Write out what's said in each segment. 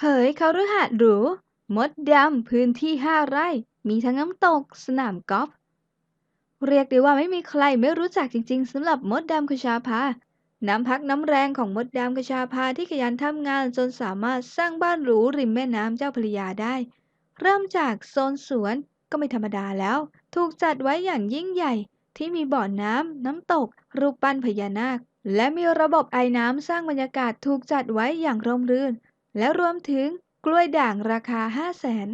เผยคฤหาสน์หรู มดดำพื้นที่5ไร่ มีทั้งน้ำตก สนามกอล์ฟ เรียกได้ว่าไม่มีใครไม่รู้จักจริง ๆสำหรับมดดำคชาภาน้ำพักน้ำแรงของมดดำคชาภาที่ขยันทำงานจนสามารถสร้างบ้านหรูริมแม่น้ำเจ้าพระยาได้ เริ่มจากโซนสวนก็ไม่ธรรมดาแล้ว ถูกจัดไว้อย่างยิ่งใหญ่ที่มีบ่อน้ำ น้ำตก รูปปั้นพญานาค และมีระบบไอ้น้ำสร้างบรรยากาศถูกจัดไว้อย่างร่มรื่น และรวมถึงกล้วยด่างราคา 5 0 0แสน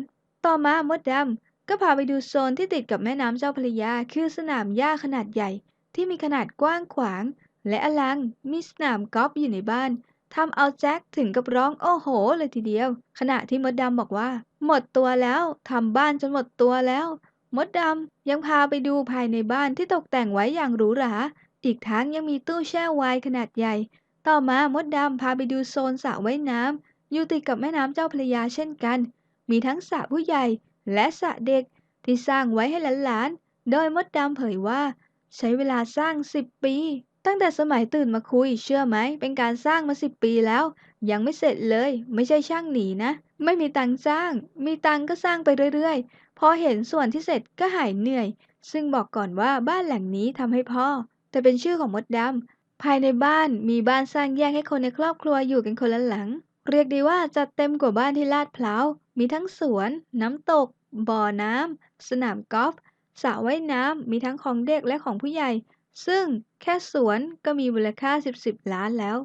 ต่อมามดดำก็พาไปดูโซนที่ติดกับแม่น้ำเจ้าพระยา คือสนามหญ้าขนาดใหญ่ ที่มีขนาดกว้างขวาง และอลังมีสนามกอล์ฟอยู่ในบ้านทำเอาแจ็คถึงกับร้องโอ้โห เลยทีเดียว ขณะที่มดดำบอกว่า หมดตัวแล้วทำบ้านจนหมดตัวแล้ว มดดำยังพาไปดูภายในบ้านที่ตกแต่งไว้อย่างหรูหรา อีกทั้งยังมีตู้แช่ไวน์ขนาดใหญ่ ต่อมามดดำพาไปดูโซนสระว่ายน้ำ อยู่ติดกับแม่น้ำเจ้าพระยาเช่นกัน มีทั้งสระผู้ใหญ่และสระเด็กที่สร้างไว้ให้หลานๆ โดยมดดำเผยว่า ใช้เวลาสร้าง10ปี ตั้งแต่สมัยตื่นมาคุย เชื่อไหม เป็นการสร้างมา10ปีแล้ว ยังไม่เสร็จเลย ไม่ใช่ช่างหนีนะ ไม่มีตังสร้าง มีตังก็สร้างไปเรื่อยๆ พอเห็นส่วนที่เสร็จก็หายเหนื่อย ซึ่งบอกก่อนว่าบ้านหลังนี้ทำให้พ่อ แต่เป็นชื่อของมดดำภายในบ้านมีบ้านสร้างแยกให้คนในครอบครัวอยู่กันคนละหลัง เรียกได้ว่าจัดเต็มกว่าบ้านที่ลาดพร้าว มีทั้งสวน น้ำตก บ่อน้ำ สนามกอล์ฟ สระว่ายน้ำ มีทั้งของเด็กและของผู้ใหญ่ ซึ่งแค่สวนก็มีมูลค่า 10 10 ล้านแล้ว